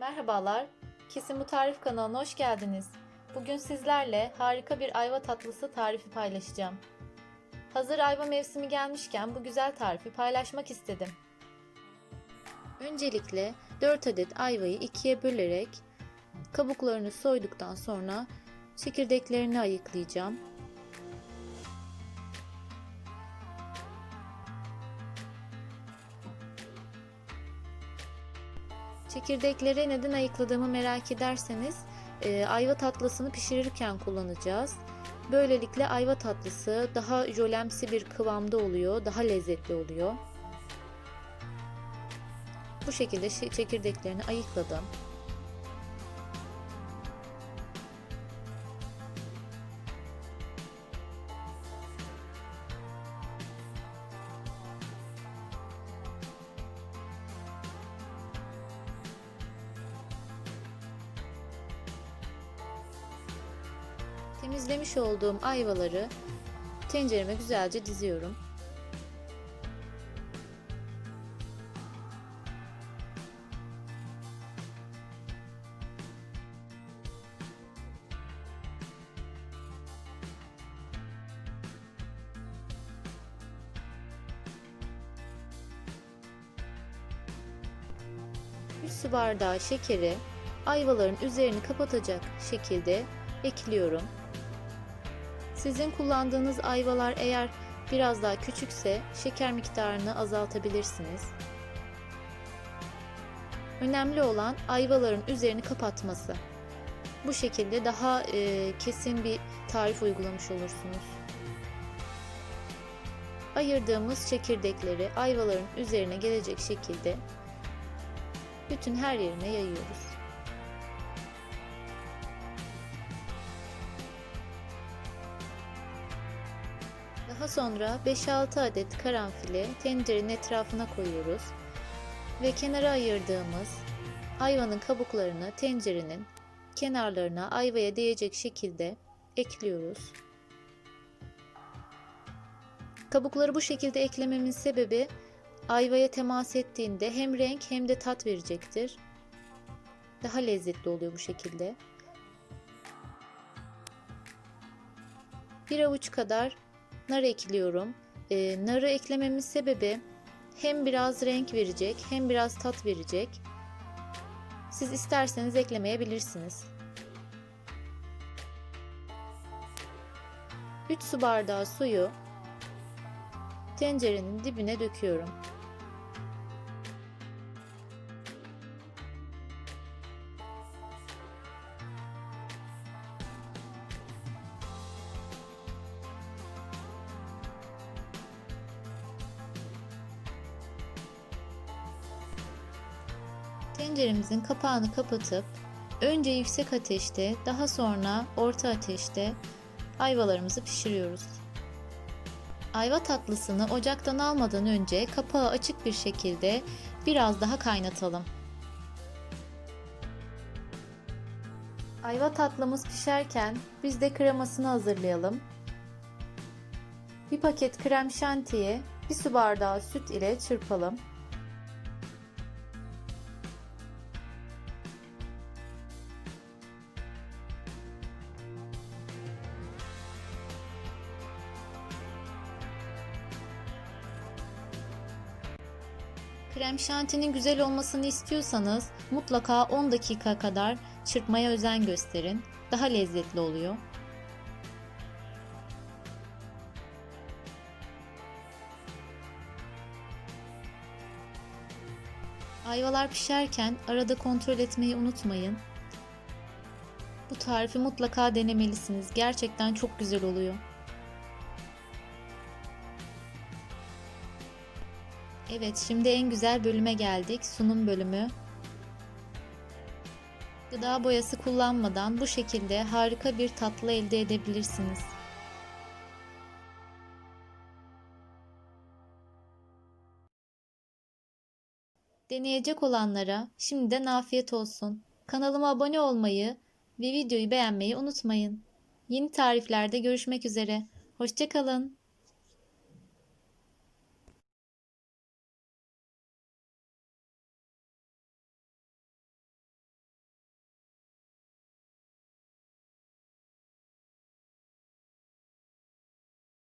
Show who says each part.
Speaker 1: Merhabalar, Kesin Bu Tarif kanalına hoş geldiniz. Bugün sizlerle harika bir ayva tatlısı tarifi paylaşacağım. Hazır ayva mevsimi gelmişken bu güzel tarifi paylaşmak istedim. Öncelikle 4 adet ayvayı ikiye bölerek kabuklarını soyduktan sonra çekirdeklerini ayıklayacağım. Çekirdekleri neden ayıkladığımı merak ederseniz e, ayva tatlısını pişirirken kullanacağız. Böylelikle ayva tatlısı daha jölemsi bir kıvamda oluyor, daha lezzetli oluyor. Bu şekilde şe- çekirdeklerini ayıkladım. Temizlemiş olduğum ayvaları tencereme güzelce diziyorum. Su bardağı şekeri ayvaların üzerini kapatacak şekilde ekliyorum. Sizin kullandığınız ayvalar eğer biraz daha küçükse şeker miktarını azaltabilirsiniz. Önemli olan ayvaların üzerini kapatması. Bu şekilde daha e, kesin bir tarif uygulamış olursunuz. Ayırdığımız çekirdekleri ayvaların üzerine gelecek şekilde bütün her yerine yayıyoruz. Daha sonra 5-6 adet karanfili tencerenin etrafına koyuyoruz ve kenara ayırdığımız ayvanın kabuklarını tencerenin kenarlarına ayvaya değecek şekilde ekliyoruz. Kabukları bu şekilde eklememin sebebi ayvaya temas ettiğinde hem renk hem de tat verecektir. Daha lezzetli oluyor bu şekilde. Bir avuç kadar nar ekliyorum. Ee, narı eklememin sebebi hem biraz renk verecek hem biraz tat verecek. Siz isterseniz eklemeyebilirsiniz. 3 su bardağı suyu tencerenin dibine döküyorum. Tenceremizin kapağını kapatıp önce yüksek ateşte daha sonra orta ateşte ayvalarımızı pişiriyoruz. Ayva tatlısını ocaktan almadan önce kapağı açık bir şekilde biraz daha kaynatalım. Ayva tatlımız pişerken biz de kremasını hazırlayalım. Bir paket krem şantiyi bir su bardağı süt ile çırpalım. Krem şantinin güzel olmasını istiyorsanız mutlaka 10 dakika kadar çırpmaya özen gösterin. Daha lezzetli oluyor. Ayvalar pişerken arada kontrol etmeyi unutmayın. Bu tarifi mutlaka denemelisiniz. Gerçekten çok güzel oluyor. Evet, şimdi en güzel bölüme geldik. Sunum bölümü. Gıda boyası kullanmadan bu şekilde harika bir tatlı elde edebilirsiniz. Deneyecek olanlara şimdiden afiyet olsun. Kanalıma abone olmayı ve videoyu beğenmeyi unutmayın. Yeni tariflerde görüşmek üzere. Hoşçakalın.